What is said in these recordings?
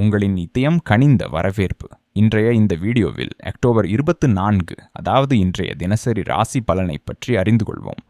உங்களின் இதயம் கனிந்த வரவேற்பு. இன்றைய இந்த வீடியோவில் அக்டோபர் இருபத்து நான்கு அதாவது இன்றைய தினசரி ராசி பலனை பற்றி அறிந்து கொள்வோம்.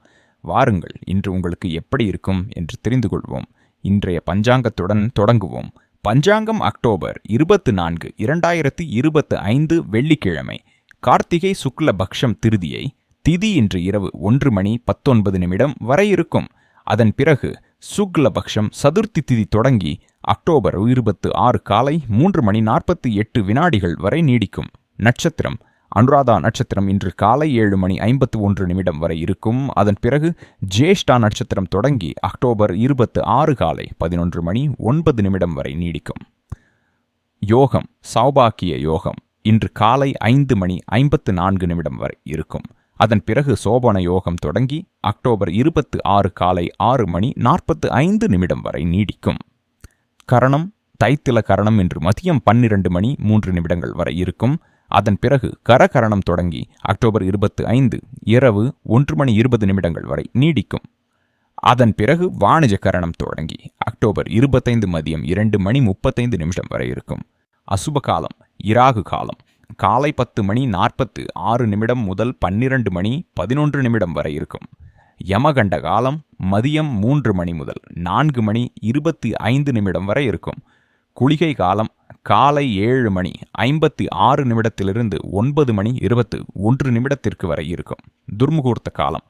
வாருங்கள் இன்று உங்களுக்கு எப்படி இருக்கும் என்று தெரிந்து கொள்வோம். இன்றைய பஞ்சாங்கத்துடன் தொடங்குவோம். பஞ்சாங்கம் அக்டோபர் இருபத்து நான்கு இரண்டாயிரத்தி இருபத்து ஐந்து வெள்ளிக்கிழமை. கார்த்திகை சுக்ல பக்ஷம் திருதியை திதி இன்று இரவு ஒன்று மணி பத்தொன்பது நிமிடம் வரை இருக்கும். அதன் பிறகு சுக்லபக்ஷம் சதுர்த்தி திதி தொடங்கி அக்டோபர் இருபத்து ஆறு காலை மூன்று மணி நாற்பத்தி எட்டு வினாடிகள் வரை நீடிக்கும். நட்சத்திரம். அனுராதா நட்சத்திரம் இன்று காலை ஏழு மணி ஐம்பத்து ஒன்று நிமிடம் வரை இருக்கும். அதன் பிறகு ஜேஷ்டா நட்சத்திரம் தொடங்கி அக்டோபர் இருபத்து ஆறு காலை பதினொன்று மணி ஒன்பது நிமிடம் வரை நீடிக்கும். யோகம். சௌபாக்கிய யோகம். இன்று காலை ஐந்து மணி ஐம்பத்து நான்கு நிமிடம் வரை இருக்கும். அதன் பிறகு சோபன யோகம் தொடங்கி அக்டோபர் இருபத்து ஆறு காலை ஆறு மணி நாற்பத்து ஐந்து நிமிடம் வரை நீடிக்கும். கரணம் தைத்தில கரணம் இன்று மதியம் பன்னிரண்டு மணி மூன்று நிமிடங்கள் வரை இருக்கும். அதன் பிறகு கரகரணம் தொடங்கி அக்டோபர் இருபத்து ஐந்து இரவு ஒன்று மணி இருபது நிமிடங்கள் வரை நீடிக்கும். அதன் பிறகு வாணிஜ கரணம் தொடங்கி அக்டோபர் இருபத்தைந்து மதியம் இரண்டு மணி முப்பத்தைந்து நிமிடம் வரை இருக்கும். அசுப காலம் இராகு காலம் காலை பத்து மணி நாற்பத்து ஆறு நிமிடம் முதல் பன்னிரண்டு மணி பதினொன்று நிமிடம் வரை இருக்கும். யமகண்ட காலம் மதியம் மூன்று மணி முதல் நான்கு மணி இருபத்தி ஐந்து நிமிடம் வரை இருக்கும். குளிகை காலம் காலை ஏழு மணி ஐம்பத்தி ஆறு நிமிடத்திலிருந்து ஒன்பது மணி இருபத்து ஒன்று நிமிடத்திற்கு வரை இருக்கும். துர்முகூர்த்த காலம்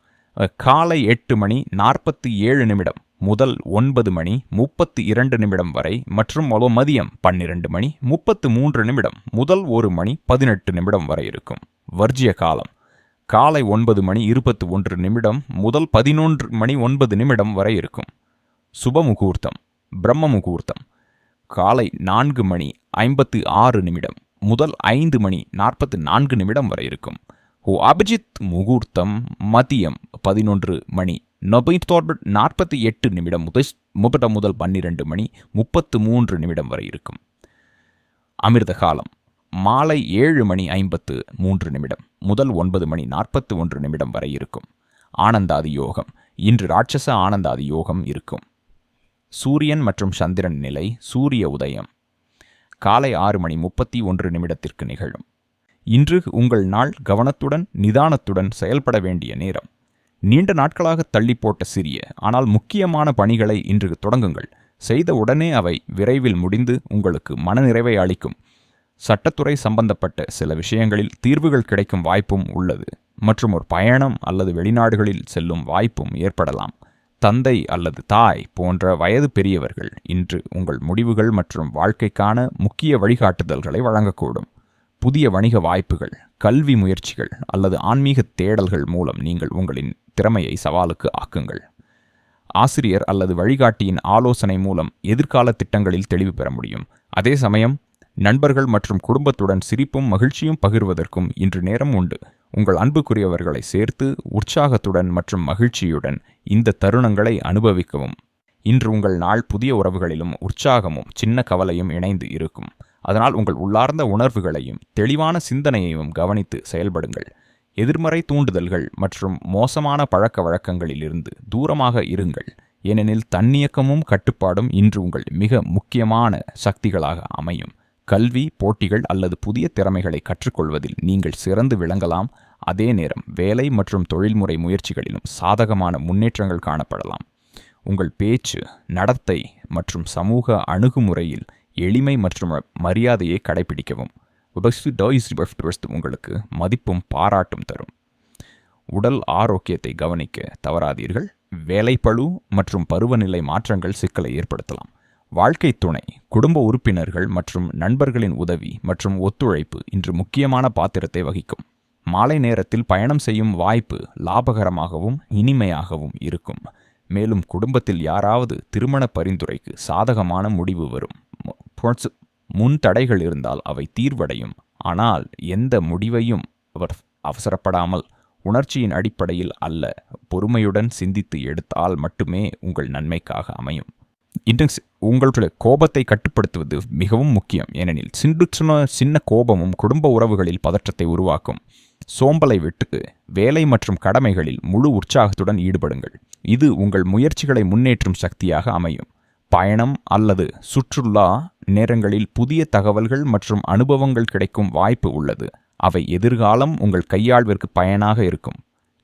காலை எட்டு மணி நாற்பத்தி ஏழு நிமிடம். முதல் ஒன்பது மணி முப்பத்தி இரண்டு நிமிடம் வரை மற்றும் மதியம் பன்னிரண்டு மணி முப்பத்து மூன்று நிமிடம் முதல் ஒரு மணி பதினெட்டு நிமிடம் வரை இருக்கும். வர்ஜிய காலம். காலை ஒன்பது மணி இருபத்தி ஒன்று நிமிடம் முதல் பதினொன்று மணி ஒன்பது நிமிடம் வரை இருக்கும். சுப முகூர்த்தம். பிரம்ம முகூர்த்தம். காலை நான்கு மணி ஐம்பத்து ஆறு நிமிடம் முதல் ஐந்து மணி நாற்பத்தி நான்கு நிமிடம் வரை இருக்கும். ஓ அபிஜித் முகூர்த்தம் மதியம் பதினொன்று மணி நொபைத்தோர்பட் நாற்பத்தி எட்டு நிமிடம் முதல் முப்பட்ட முதல் பன்னிரண்டு மணி முப்பத்து மூன்று நிமிடம் வரை இருக்கும். அமிர்த காலம் மாலை ஏழு மணி ஐம்பத்து மூன்று நிமிடம் முதல் ஒன்பது மணி நாற்பத்து ஒன்று நிமிடம் வரை இருக்கும். ஆனந்தாதி யோகம் இன்று ராட்சச ஆனந்தாதி யோகம் இருக்கும். சூரியன் மற்றும் சந்திரன் நிலை சூரிய உதயம் காலை ஆறு மணி முப்பத்தி ஒன்று நிமிடத்திற்கு நிகழும். இன்று உங்கள் நாள் கவனத்துடன் நிதானத்துடன் செயல்பட வேண்டிய நேரம். நீண்ட நாட்களாக தள்ளி போட்ட சிறிய ஆனால் முக்கியமான பணிகளை இன்று தொடங்குங்கள். செய்த உடனே அவை விரைவில் முடிந்து உங்களுக்கு மனநிறைவை அளிக்கும். சட்டத்துறை சம்பந்தப்பட்ட சில விஷயங்களில் தீர்வுகள் கிடைக்கும் வாய்ப்பும் உள்ளது. மற்றும் ஒரு பயணம் அல்லது வெளிநாடுகளில் செல்லும் வாய்ப்பும் ஏற்படலாம். தந்தை அல்லது தாய் போன்ற வயது பெரியவர்கள் இன்று உங்கள் முடிவுகள் மற்றும் வாழ்க்கைக்கான முக்கிய வழிகாட்டுதல்களை வழங்கக்கூடும். புதிய வணிக வாய்ப்புகள் கல்வி முயற்சிகள் அல்லது ஆன்மீக தேடல்கள் மூலம் நீங்கள் உங்களின் திறமையை சவாலுக்கு ஆக்குங்கள். ஆசிரியர் அல்லது வழிகாட்டியின் ஆலோசனை மூலம் எதிர்கால திட்டங்களில் தெளிவு பெற முடியும். அதே சமயம் நண்பர்கள் மற்றும் குடும்பத்துடன் சிரிப்பும் மகிழ்ச்சியும் பகிர்வதற்கும் இன்று நேரம் உண்டு. உங்கள் அன்புக்குரியவர்களை சேர்த்து உற்சாகத்துடன் மற்றும் மகிழ்ச்சியுடன் இந்த தருணங்களை அனுபவிக்கவும். இன்று உங்கள் நாள் புதிய உறவுகளிலும் உற்சாகமும் சின்ன கவலையும் இணைந்து இருக்கும். அதனால் உங்கள் உள்ளார்ந்த உணர்வுகளையும் தெளிவான சிந்தனையையும் கவனித்து செயல்படுங்கள். எதிர்மறை தூண்டுதல்கள் மற்றும் மோசமான பழக்க வழக்கங்களிலிருந்து தூரமாக இருங்கள். ஏனெனில் தன்னியக்கமும் கட்டுப்பாடும் இன்று உங்கள் மிக முக்கியமான சக்திகளாக அமையும். கல்வி போட்டிகள் அல்லது புதிய திறமைகளை கற்றுக்கொள்வதில் நீங்கள் சிறந்து விளங்கலாம். அதே நேரம் வேலை மற்றும் தொழில்முறை முயற்சிகளிலும் சாதகமான முன்னேற்றங்கள் காணப்படலாம். உங்கள் பேச்சு நடத்தை மற்றும் சமூக அணுகுமுறையில் எளிமை மற்றும் மரியாதையை கடைபிடிக்கவும் உங்களுக்கு மதிப்பும் பாராட்டும் தரும். உடல் ஆரோக்கியத்தை கவனிக்க தவறாதீர்கள். வேலைப்பழு மற்றும் பருவநிலை மாற்றங்கள் சிக்கலை ஏற்படுத்தலாம். வாழ்க்கை துணை குடும்ப உறுப்பினர்கள் மற்றும் நண்பர்களின் உதவி மற்றும் ஒத்துழைப்பு இன்று முக்கியமான பாத்திரத்தை வகிக்கும். மாலை நேரத்தில் பயணம் செய்யும் வாய்ப்பு லாபகரமாகவும் இனிமையாகவும் இருக்கும். மேலும் குடும்பத்தில் யாராவது திருமண பரிந்துரைக்கு சாதகமான முடிவு வரும். முன் தடைகள் இருந்தால் அவை தீர்வடையும். ஆனால் எந்த முடிவையும் அவர் அவசரப்படாமல் உணர்ச்சியின் அடிப்படையில் அல்ல பொறுமையுடன் சிந்தித்து எடுத்தால் மட்டுமே உங்கள் நன்மைக்காக அமையும். இன்னும் உங்களுடைய கோபத்தை கட்டுப்படுத்துவது மிகவும் முக்கியம். ஏனெனில் சின்ன சின்ன கோபமும் குடும்ப உறவுகளில் பதற்றத்தை உருவாக்கும். சோம்பலை விட்டு வேலை மற்றும் கடமைகளில் முழு உற்சாகத்துடன் ஈடுபடுங்கள். இது உங்கள் முயற்சிகளை முன்னேற்றும் சக்தியாக அமையும். பயணம் அல்லது சுற்றுலா நேரங்களில் புதிய தகவல்கள் மற்றும் அனுபவங்கள் கிடைக்கும் வாய்ப்பு உள்ளது. அவை எதிர்காலம் உங்கள் கையாள்விற்கு பயனாக இருக்கும்.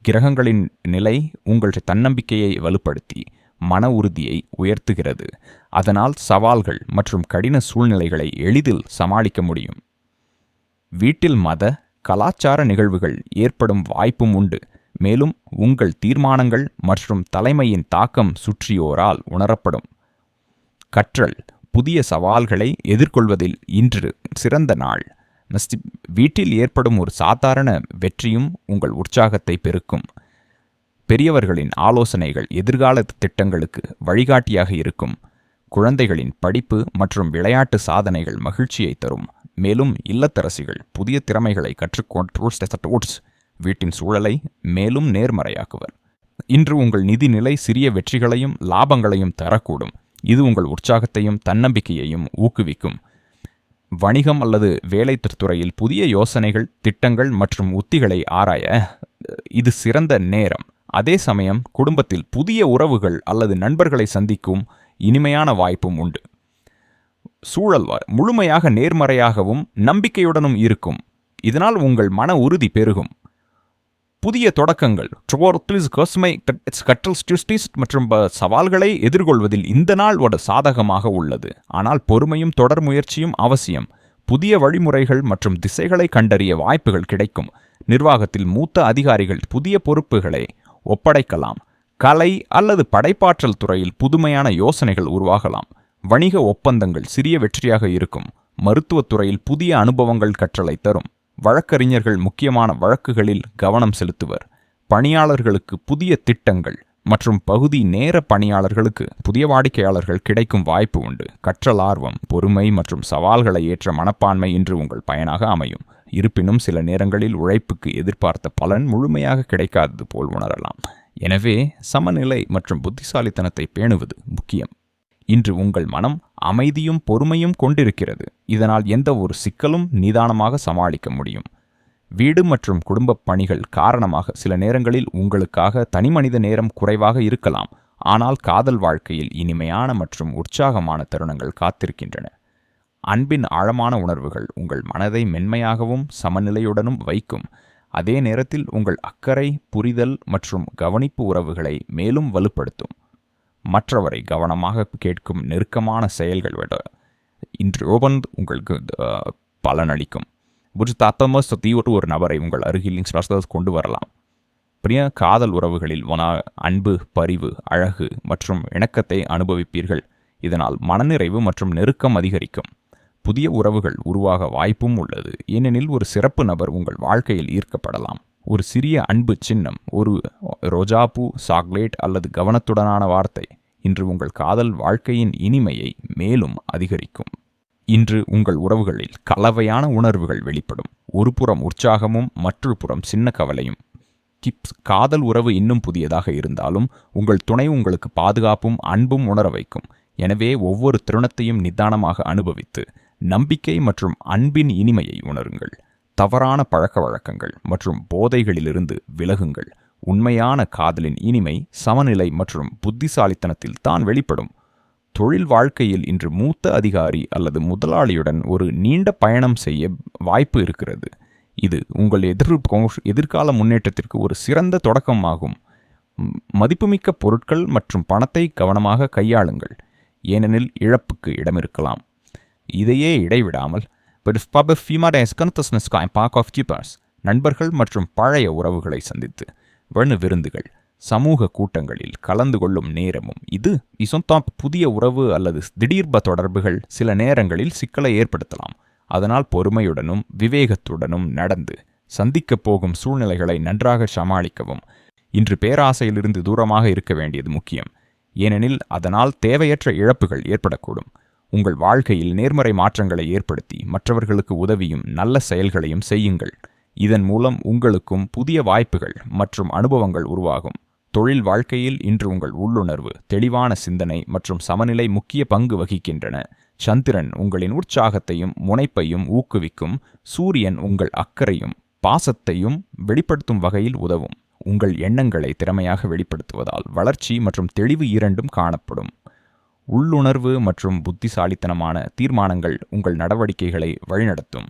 கிரகங்களின் நிலை உங்கள் தன்னம்பிக்கையை வலுப்படுத்தி மன உறுதியை உயர்த்துகிறது. அதனால் சவால்கள் மற்றும் கடின சூழ்நிலைகளை எளிதில் சமாளிக்க முடியும். வீட்டில் மத கலாச்சார நிகழ்வுகள் ஏற்படும் வாய்ப்பும் உண்டு. மேலும் உங்கள் தீர்மானங்கள் மற்றும் தலைமையின் தாக்கம் சுற்றியோரால் உணரப்படும். கற்றல் புதிய சவால்களை எதிர்கொள்வதில் இன்று சிறந்த நாள். மஸ்தி வீட்டில் ஏற்படும் ஒரு சாதாரண வெற்றியும் உங்கள் உற்சாகத்தை பெருக்கும். பெரியவர்களின் ஆலோசனைகள் எதிர்கால திட்டங்களுக்கு வழிகாட்டியாக இருக்கும். குழந்தைகளின் படிப்பு மற்றும் விளையாட்டு சாதனைகள் மகிழ்ச்சியை தரும். மேலும் இல்லத்தரசிகள் புதிய திறமைகளை கற்றுக்கொண்டோட்ஸ் வீட்டின் சூழலை மேலும் நேர்மறையாக்குவர். இன்று உங்கள் நிதிநிலை சிறிய வெற்றிகளையும் லாபங்களையும் தரக்கூடும். இது உங்கள் உற்சாகத்தையும் தன்னம்பிக்கையையும் ஊக்குவிக்கும். வணிகம் அல்லது வேலை துறையில் புதிய யோசனைகள் திட்டங்கள் மற்றும் உத்திகளை ஆராய இது சிறந்த நேரம். அதே சமயம் குடும்பத்தில் புதிய உறவுகள் அல்லது நண்பர்களை சந்திக்கும் இனிமையான வாய்ப்பும் உண்டு. சூழல் முழுமையாக நேர்மறையாகவும் நம்பிக்கையுடனும் இருக்கும். இதனால் உங்கள் மன உறுதி பெருகும். புதிய தொடக்கங்கள். கற்றல் மற்றும் uh, சவால்களை எதிர்கொள்வதில் இந்த நாள் ஒரு சாதகமாக உள்ளது. ஆனால் பொறுமையும் தொடர் முயற்சியும் அவசியம். புதிய வழிமுறைகள் மற்றும் திசைகளை கண்டறிய வாய்ப்புகள் கிடைக்கும். நிர்வாகத்தில் மூத்த அதிகாரிகள் புதிய பொறுப்புகளை ஒப்படைக்கலாம். கலை அல்லது படைப்பாற்றல் துறையில் புதுமையான யோசனைகள் உருவாகலாம். வணிக ஒப்பந்தங்கள் சிறிய வெற்றியாக இருக்கும். மருத்துவத்துறையில் புதிய அனுபவங்கள் கற்றலை தரும். வழக்கறிஞர்கள் முக்கியமான வழக்குகளில் கவனம் செலுத்துவர். பணியாளர்களுக்கு புதிய திட்டங்கள் மற்றும் பகுதி நேர பணியாளர்களுக்கு புதிய வாடிக்கையாளர்கள் கிடைக்கும் வாய்ப்பு உண்டு. கற்றல் ஆர்வம் பொறுமை மற்றும் சவால்களை ஏற்ற மனப்பான்மை இன்று உங்கள் பயனாக அமையும். இருப்பினும் சில நேரங்களில் உழைப்புக்கு எதிர்பார்த்த பலன் முழுமையாக கிடைக்காதது போல் உணரலாம். எனவே சமநிலை மற்றும் புத்திசாலித்தனத்தை பேணுவது முக்கியம். இன்று உங்கள் மனம் அமைதியும் பொறுமையும் கொண்டிருக்கிறது. இதனால் எந்த ஒரு சிக்கலும் நிதானமாக சமாளிக்க முடியும். வீடு மற்றும் குடும்ப பணிகள் காரணமாக சில நேரங்களில் உங்களுக்காக தனிமனித நேரம் குறைவாக இருக்கலாம். ஆனால் காதல் வாழ்க்கையில் இனிமையான மற்றும் உற்சாகமான தருணங்கள் காத்திருக்கின்றன. அன்பின் ஆழமான உணர்வுகள் உங்கள் மனதை மென்மையாகவும் சமநிலையுடனும் வைக்கும். அதே நேரத்தில் உங்கள் அக்கறை புரிதல் மற்றும் கவனிப்பு உறவுகளை மேலும் வலுப்படுத்தும். மற்றவரை கவனமாக கேட்கும் நெருக்கமான செயல்கள் விட இன்று ஒவ்வொன்று உங்களுக்கு பலனளிக்கும். புஜ் தாத்தம சுத்தியோட்டு ஒரு நபரை உங்கள் அருகில் கொண்டு வரலாம். பிரிய காதல் உறவுகளில் வன அன்பு பரிவு அழகு மற்றும் இணக்கத்தை அனுபவிப்பீர்கள். இதனால் மனநிறைவு மற்றும் நெருக்கம் அதிகரிக்கும். புதிய உறவுகள் உருவாக வாய்ப்பும் உள்ளது. ஏனெனில் ஒரு சிறப்பு நபர் உங்கள் வாழ்க்கையில் ஈர்க்கப்படலாம். ஒரு சிறிய அன்பு சின்னம் ஒரு ரோஜாப்பூ சாக்லேட் அல்லது கவனத்துடனான வார்த்தை. இன்று உங்கள் காதல் வாழ்க்கையின் இனிமையை மேலும் அதிகரிக்கும். இன்று உங்கள் உறவுகளில் கலவையான உணர்வுகள் வெளிப்படும். ஒரு புறம் உற்சாகமும் மற்றொரு புறம் சின்ன கவலையும். கிப்ஸ் காதல் உறவு இன்னும் புதியதாக இருந்தாலும் உங்கள் துணை உங்களுக்கு பாதுகாப்பும் அன்பும் உணர வைக்கும். எனவே ஒவ்வொரு திருணத்தையும் நிதானமாக அனுபவித்து நம்பிக்கை மற்றும் அன்பின் இனிமையை உணருங்கள். தவறான பழக்க வழக்கங்கள் மற்றும் போதைகளிலிருந்து விலகுங்கள். உண்மையான காதலின் இனிமை சமநிலை மற்றும் புத்திசாலித்தனத்தில் தான் வெளிப்படும். தொழில் வாழ்க்கையில் இன்று மூத்த அதிகாரி அல்லது முதலாளியுடன் ஒரு நீண்ட பயணம் செய்ய வாய்ப்பு இருக்கிறது. இது உங்கள் எதிர் எதிர்கால முன்னேற்றத்திற்கு ஒரு சிறந்த தொடக்கமாகும். மதிப்புமிக்க பொருட்கள் மற்றும் பணத்தை கவனமாக கையாளுங்கள். ஏனெனில் இழப்புக்கு இடமிருக்கலாம். இதையே இடைவிடாமல் நண்பர்கள் மற்றும் பழைய உறவுகளை சந்தித்து வணு விருந்துகள் சமூக கூட்டங்களில் கலந்து கொள்ளும் நேரமும் இது. இசொந்தாப் புதிய உறவு அல்லது திடீர்ப தொடர்புகள் சில நேரங்களில் சிக்கலை ஏற்படுத்தலாம். அதனால் பொறுமையுடனும் விவேகத்துடனும் நடந்து சந்திக்கப் போகும் சூழ்நிலைகளை நன்றாக சமாளிக்கவும். இன்று பேராசையிலிருந்து தூரமாக இருக்க வேண்டியது முக்கியம். ஏனெனில் அதனால் தேவையற்ற இழப்புகள் ஏற்படக்கூடும். உங்கள் வாழ்க்கையில் நேர்மறை மாற்றங்களை ஏற்படுத்தி மற்றவர்களுக்கு உதவியும் நல்ல செயல்களையும் செய்யுங்கள். இதன் மூலம் உங்களுக்கும் புதிய வாய்ப்புகள் மற்றும் அனுபவங்கள் உருவாகும். தொழில் வாழ்க்கையில் இன்று உங்கள் உள்ளுணர்வு தெளிவான சிந்தனை மற்றும் சமநிலை முக்கிய பங்கு வகிக்கின்றன. சந்திரன் உங்களின் உற்சாகத்தையும் முனைப்பையும் ஊக்குவிக்கும். சூரியன் உங்கள் அக்கறையும் பாசத்தையும் வெளிப்படுத்தும் வகையில் உதவும். உங்கள் எண்ணங்களை திறமையாக வெளிப்படுத்துவதால் வளர்ச்சி மற்றும் தெளிவு இரண்டும் காணப்படும். உள்ளுணர்வு மற்றும் புத்திசாலித்தனமான தீர்மானங்கள் உங்கள் நடவடிக்கைகளை வழிநடத்தும்.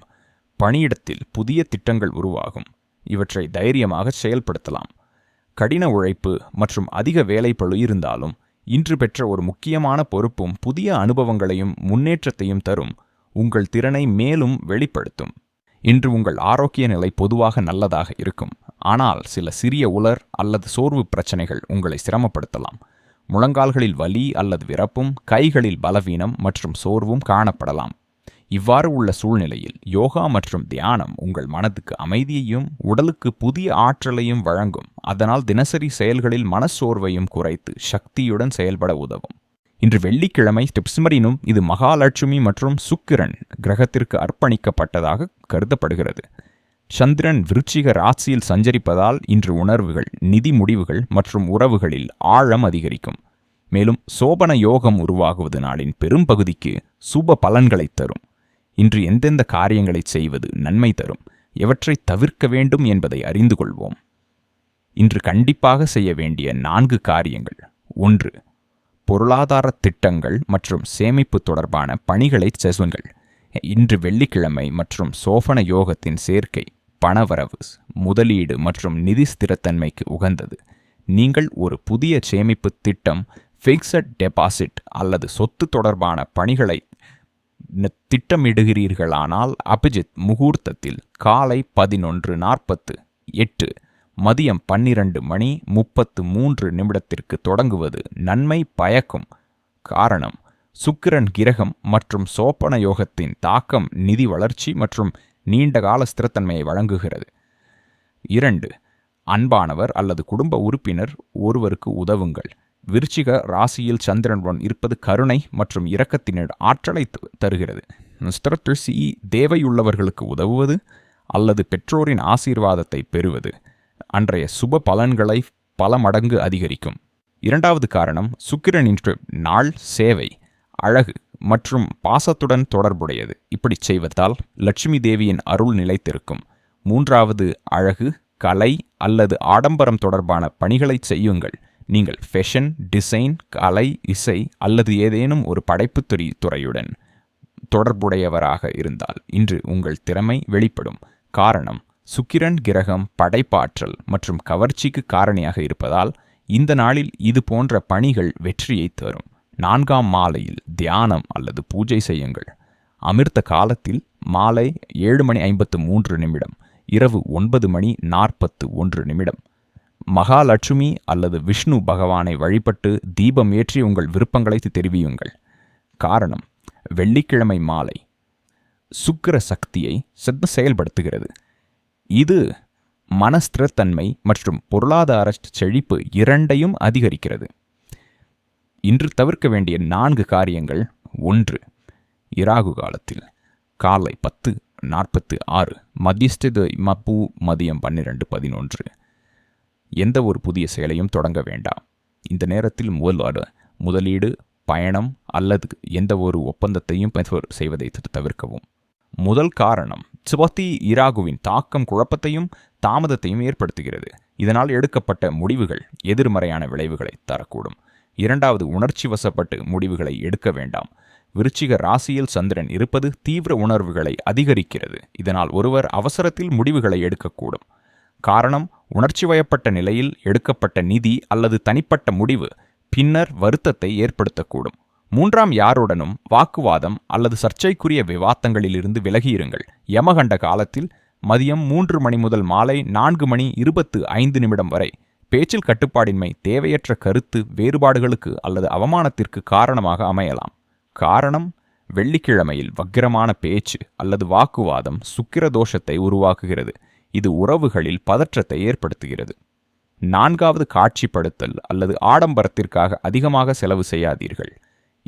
பணியிடத்தில் புதிய திட்டங்கள் உருவாகும். இவற்றை தைரியமாக செயல்படுத்தலாம். கடின உழைப்பு மற்றும் அதிக வேலைப்பழு இருந்தாலும் இன்று பெற்ற ஒரு முக்கியமான பொறுப்பும் புதிய அனுபவங்களையும் முன்னேற்றத்தையும் தரும். உங்கள் திறனை மேலும் வெளிப்படுத்தும். இன்று உங்கள் ஆரோக்கிய நிலை பொதுவாக நல்லதாக இருக்கும். ஆனால் சில சிறிய உலர் அல்லது சோர்வு பிரச்சனைகள் உங்களை சிரமப்படுத்தலாம். முழங்கால்களில் வலி அல்லது விறப்பும் கைகளில் பலவீனம் மற்றும் சோர்வும் காணப்படலாம். இவ்வாறு உள்ள சூழ்நிலையில் யோகா மற்றும் தியானம் உங்கள் மனதுக்கு அமைதியையும் உடலுக்கு புதிய ஆற்றலையும் வழங்கும். அதனால் தினசரி செயல்களில் மனச்சோர்வையும் குறைத்து சக்தியுடன் செயல்பட உதவும். இன்று வெள்ளிக்கிழமை டிப்ஸ்மரினும் இது மகாலட்சுமி மற்றும் சுக்கிரன் கிரகத்திற்கு அர்ப்பணிக்கப்பட்டதாக கருதப்படுகிறது. சந்திரன் விருச்சிக ராசியில் சஞ்சரிப்பதால் இன்று உணர்வுகள் நிதி முடிவுகள் மற்றும் உறவுகளில் ஆழம் அதிகரிக்கும். மேலும் சோபன யோகம் உருவாகுவது நாளின் பெரும்பகுதிக்கு சுப பலன்களை தரும். இன்று எந்தெந்த காரியங்களை செய்வது நன்மை தரும்? எவற்றை தவிர்க்க வேண்டும் என்பதை அறிந்து கொள்வோம். இன்று கண்டிப்பாக செய்ய வேண்டிய நான்கு காரியங்கள். ஒன்று பொருளாதார திட்டங்கள் மற்றும் சேமிப்பு தொடர்பான பணிகளை செசுங்கள் இன்று வெள்ளிக்கிழமை மற்றும் சோபன யோகத்தின் சேர்க்கை. பணவரவு முதலீடு மற்றும் நிதி ஸ்திரத்தன்மைக்கு உகந்தது. நீங்கள் ஒரு புதிய சேமிப்பு திட்டம் ஃபிக்ஸட் டெபாசிட் அல்லது சொத்து தொடர்பான பணிகளை திட்டமிடுகிறீர்களானால் அபிஜித் முகூர்த்தத்தில் காலை பதினொன்று நாற்பத்து எட்டு மதியம் பன்னிரண்டு மணி முப்பத்து மூன்று நிமிடத்திற்கு தொடங்குவது நன்மை பயக்கும் காரணம். சுக்கிரன் கிரகம் மற்றும் சோப்பன யோகத்தின் தாக்கம் நிதி வளர்ச்சி மற்றும் நீண்ட கால ஸ்திரத்தன்மையை வழங்குகிறது. இரண்டு அன்பானவர் அல்லது குடும்ப உறுப்பினர் ஒருவருக்கு உதவுங்கள். விருச்சிக ராசியில் சந்திரனுடன் இருப்பது கருணை மற்றும் இரக்கத்தினர் ஆற்றலை தருகிறது. ஸ்திரத்துசி தேவையுள்ளவர்களுக்கு உதவுவது அல்லது பெற்றோரின் ஆசீர்வாதத்தை பெறுவது. அன்றைய சுப பலன்களை பல மடங்கு அதிகரிக்கும். இரண்டாவது காரணம் சுக்கிரனின் நாள் சேவை அழகு மற்றும் பாசத்துடன் தொடர்புடையது. இப்படி செய்வதால் லட்சுமி தேவியின் அருள் நிலைத்திருக்கும். மூன்றாவது அழகு கலை அல்லது ஆடம்பரம் தொடர்பான பணிகளை செய்யுங்கள். நீங்கள் ஃபெஷன் டிசைன் கலை இசை அல்லது ஏதேனும் ஒரு படைப்புத்துறை துறையுடன் தொடர்புடையவராக இருந்தால் இன்று உங்கள் திறமை வெளிப்படும். காரணம் சுக்கிரன் கிரகம் படைப்பாற்றல் மற்றும் கவர்ச்சிக்கு காரணியாக இருப்பதால் இந்த நாளில் இது போன்ற பணிகள் வெற்றியை தரும். நான்காம் மாலையில் தியானம் அல்லது பூஜை செய்யுங்கள். அமிர்த காலத்தில் மாலை ஏழு மணி ஐம்பத்து மூன்று நிமிடம் இரவு ஒன்பது மணி நாற்பத்து ஒன்று நிமிடம். மகாலட்சுமி அல்லது விஷ்ணு பகவானை வழிபட்டு தீபம் ஏற்றி உங்கள் விருப்பங்களை தெரிவியுங்கள். காரணம் வெள்ளிக்கிழமை மாலை. சுக்கிர சக்தியை செத்து செயல்படுத்துகிறது. இது மனஸ்திரத்தன்மை மற்றும் பொருளாதார செழிப்பு இரண்டையும் அதிகரிக்கிறது. இன்று தவிர்க்க வேண்டிய நான்கு காரியங்கள். ஒன்று இராகு காலத்தில் காலை பத்து நாற்பத்து ஆறு மத்தியஸ்து மப்பு மதியம் பன்னிரண்டு பதினொன்று. எந்த ஒரு புதிய செயலையும் தொடங்க வேண்டாம். இந்த நேரத்தில் முதல் முதலீடு பயணம் அல்லது எந்த ஒரு ஒப்பந்தத்தையும் செய்வதை தவிர்க்கவும். முதல் காரணம் சுபத்தி இராகுவின் தாக்கம் குழப்பத்தையும் தாமதத்தையும் ஏற்படுத்துகிறது. இதனால் எடுக்கப்பட்ட முடிவுகள் எதிர்மறையான விளைவுகளை தரக்கூடும். இரண்டாவது உணர்ச்சி வசப்பட்டு முடிவுகளை எடுக்க வேண்டாம். விருச்சிக ராசியில் சந்திரன் இருப்பது தீவிர உணர்வுகளை அதிகரிக்கிறது. இதனால் ஒருவர் அவசரத்தில் முடிவுகளை எடுக்கக்கூடும். காரணம் உணர்ச்சி வயப்பட்ட நிலையில் எடுக்கப்பட்ட நிதி அல்லது தனிப்பட்ட முடிவு பின்னர் வருத்தத்தை ஏற்படுத்தக்கூடும். மூன்றாம் யாருடனும் வாக்குவாதம் அல்லது சர்ச்சைக்குரிய விவாதங்களிலிருந்து விலகியிருங்கள். யமகண்ட காலத்தில் மதியம் மூன்று மணி முதல் மாலை நான்கு மணி இருபத்து ஐந்து நிமிடம் வரை பேச்சில் கட்டுப்பாடின்மை தேவையற்ற கருத்து வேறுபாடுகளுக்கு அல்லது அவமானத்திற்கு காரணமாக அமையலாம். காரணம் வெள்ளிக்கிழமையில் வக்கிரமான பேச்சு அல்லது வாக்குவாதம் சுக்கிர தோஷத்தை உருவாக்குகிறது. இது உறவுகளில் பதற்றத்தை ஏற்படுத்துகிறது. நான்காவது காட்சிப்படுத்தல் அல்லது ஆடம்பரத்திற்காக அதிகமாக செலவு செய்யாதீர்கள்.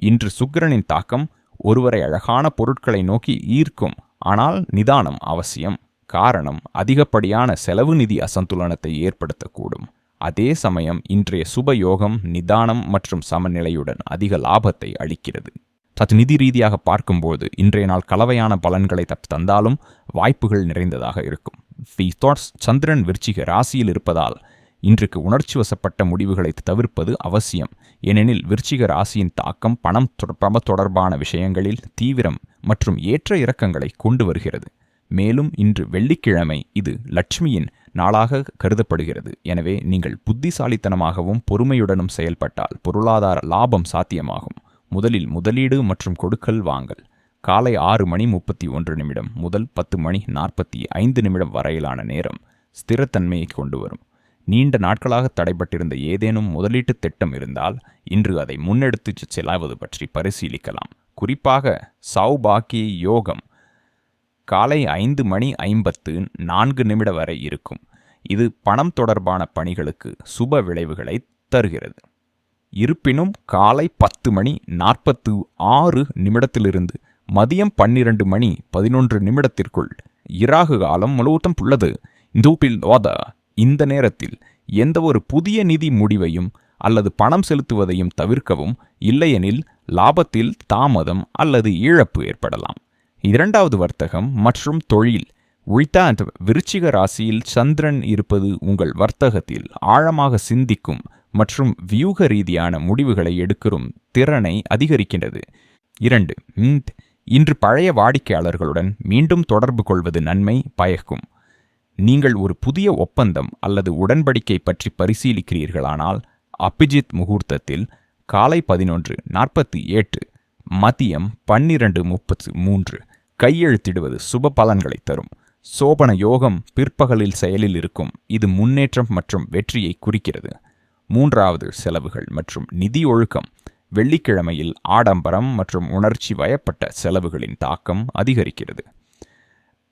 இன்று சுக்கிரனின் தாக்கம் ஒருவரை அழகான பொருட்களை நோக்கி ஈர்க்கும் ஆனால் நிதானம் அவசியம். காரணம் அதிகப்படியான செலவு நிதி அசந்துலனத்தை ஏற்படுத்தக்கூடும். அதே சமயம் இன்றைய சுபயோகம் நிதானம் மற்றும் சமநிலையுடன் அதிக லாபத்தை அளிக்கிறது. சற்று நிதி ரீதியாக பார்க்கும்போது இன்றைய நாள் கலவையான பலன்களை தந்தாலும் வாய்ப்புகள் நிறைந்ததாக இருக்கும். தி தாட்ஸ் சந்திரன் விருச்சிக ராசியில் இருப்பதால் இன்றைக்கு உணர்ச்சி வசப்பட்ட முடிவுகளை தவிர்ப்பது அவசியம். ஏனெனில் விருச்சிக ராசியின் தாக்கம் பணம் தொடர்ப தொடர்பான விஷயங்களில் தீவிரம் மற்றும் ஏற்ற இறக்கங்களை கொண்டு வருகிறது. மேலும் இன்று வெள்ளிக்கிழமை இது லட்சுமியின் நாளாக கருதப்படுகிறது. எனவே நீங்கள் புத்திசாலித்தனமாகவும் பொறுமையுடனும் செயல்பட்டால் பொருளாதார லாபம் சாத்தியமாகும். முதலில் முதலீடு மற்றும் கொடுக்கல் வாங்கல். காலை ஆறு மணி முப்பத்தி ஒன்று நிமிடம் முதல் பத்து மணி நாற்பத்தி ஐந்து நிமிடம் வரையிலான நேரம் ஸ்திரத்தன்மையை கொண்டு வரும் நீண்ட நாட்களாக தடைபட்டிருந்த ஏதேனும் முதலீட்டு திட்டம் இருந்தால் இன்று அதை முன்னெடுத்து செல்லாவது பற்றி பரிசீலிக்கலாம். குறிப்பாக சௌபாக்கி யோகம் காலை ஐந்து மணி ஐம்பத்து நான்கு நிமிட வரை இருக்கும். இது பணம் தொடர்பான பணிகளுக்கு சுப விளைவுகளை தருகிறது. இருப்பினும் காலை பத்து மணி நாற்பத்து ஆறு நிமிடத்திலிருந்து மதியம் பன்னிரண்டு மணி பதினொன்று நிமிடத்திற்குள் இராகு காலம் முழுவதும் உள்ளது. தூப்பில் ஓத இந்த நேரத்தில் எந்த ஒரு புதிய நிதி முடிவையும் அல்லது பணம் செலுத்துவதையும் தவிர்க்கவும் இல்லையெனில் லாபத்தில் தாமதம் அல்லது இழப்பு ஏற்படலாம். இரண்டாவது வர்த்தகம் மற்றும் தொழில். உய்தாண்ட் விருச்சிக ராசியில் சந்திரன் இருப்பது உங்கள் வர்த்தகத்தில் ஆழமாக சிந்திக்கும் மற்றும் வியூக ரீதியான முடிவுகளை எடுக்கும் திறனை அதிகரிக்கின்றது. இரண்டு இன்று பழைய வாடிக்கையாளர்களுடன் மீண்டும் தொடர்பு கொள்வது நன்மை பயக்கும். நீங்கள் ஒரு புதிய ஒப்பந்தம் அல்லது உடன்படிக்கை பற்றி பரிசீலிக்கிறீர்களானால் அபிஜித் முகூர்த்தத்தில் காலை பதினொன்று நாற்பத்தி எட்டு மதியம் பன்னிரண்டு முப்பத்து மூன்று. கையெழுத்திடுவது சுப பலன்களை தரும். சோபன யோகம் பிற்பகலில் செயலில் இருக்கும். இது முன்னேற்றம் மற்றும் வெற்றியை குறிக்கிறது. மூன்றாவது செலவுகள் மற்றும் நிதி ஒழுக்கம். வெள்ளிக்கிழமையில் ஆடம்பரம் மற்றும் உணர்ச்சி வயப்பட்ட செலவுகளின் தாக்கம் அதிகரிக்கிறது.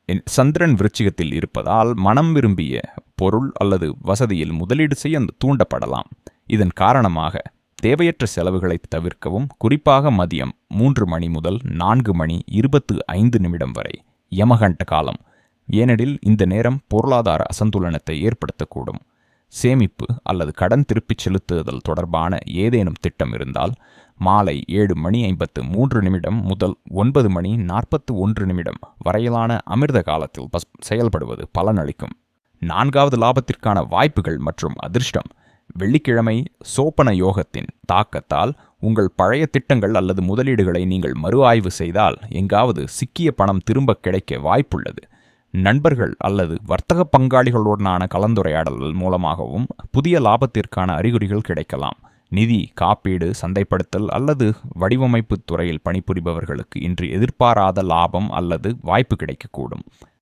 என் சந்திரன் விருச்சிகத்தில் இருப்பதால் மனம் விரும்பிய பொருள் அல்லது வசதியில் முதலீடு செய்ய தூண்டப்படலாம். இதன் காரணமாக தேவையற்ற செலவுகளை தவிர்க்கவும் குறிப்பாக மதியம் மூன்று மணி முதல் நான்கு மணி இருபத்து ஐந்து நிமிடம் வரை யமகண்ட காலம். ஏனெனில் இந்த நேரம் பொருளாதார அசந்துலனத்தை ஏற்படுத்தக்கூடும். சேமிப்பு அல்லது கடன் திருப்பிச் செலுத்துதல் தொடர்பான ஏதேனும் திட்டம் இருந்தால் மாலை ஏழு மணி ஐம்பத்து மூன்று நிமிடம் முதல் ஒன்பது மணி நாற்பத்து ஒன்று நிமிடம் வரையிலான அமிர்த காலத்தில் செயல்படுவது பலனளிக்கும். நான்காவது லாபத்திற்கான வாய்ப்புகள் மற்றும் அதிர்ஷ்டம். வெள்ளிக்கிழமை சோப்பன யோகத்தின் தாக்கத்தால் உங்கள் பழைய திட்டங்கள் அல்லது முதலீடுகளை நீங்கள் மறு ஆய்வு செய்தால் எங்காவது சிக்கிய பணம் திரும்ப கிடைக்க வாய்ப்புள்ளது. நண்பர்கள் அல்லது வர்த்தக பங்காளிகளுடனான கலந்துரையாடல்கள் மூலமாகவும் புதிய லாபத்திற்கான அறிகுறிகள் கிடைக்கலாம். நிதி காப்பீடு சந்தைப்படுத்தல் அல்லது வடிவமைப்பு துறையில் பணிபுரிபவர்களுக்கு இன்று எதிர்பாராத லாபம் அல்லது வாய்ப்பு கிடைக்கக்கூடும்.